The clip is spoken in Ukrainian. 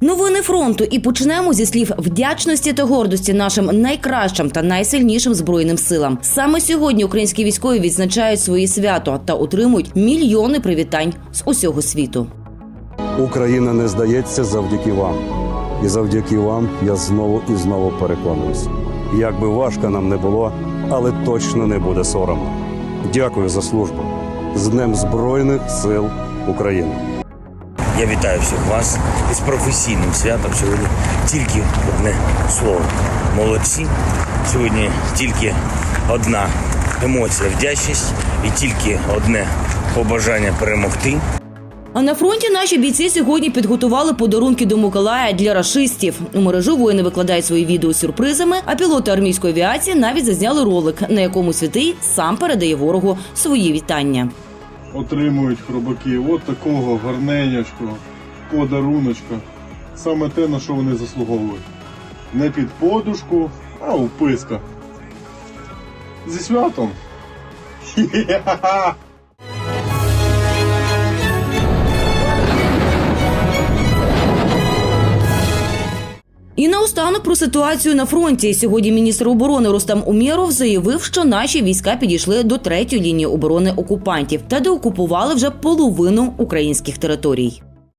Новини фронту і почнемо зі слів вдячності та гордості нашим найкращим та найсильнішим збройним силам. Саме сьогодні українські військові відзначають свої свято та отримують мільйони привітань з усього світу. Україна не здається завдяки вам. І завдяки вам я знову і знову переконуюсь. Як би важко нам не було, але точно не буде соромно. Дякую за службу з Днем Збройних сил України. Я вітаю всіх вас із професійним святом. Сьогодні тільки одне слово. Молодці. Сьогодні тільки одна емоція вдячність і тільки одне побажання перемогти. А на фронті наші бійці сьогодні підготували подарунки до Миколая для рашистів. У мережу воїни викладають свої відео з сюрпризами, а пілоти армійської авіації навіть зазняли ролик, на якому святий сам передає ворогу свої вітання. Отримують хробаки от такого гарненячкого подаруночка. Саме те, на що вони заслуговують. Не під подушку, а у писка. Зі святом. Хі-хі-ха-ха! І наостанок про ситуацію на фронті. Сьогодні міністр оборони Рустам Умєров заявив, що наші війська підійшли до третьої лінії оборони окупантів та деокупували вже половину українських територій.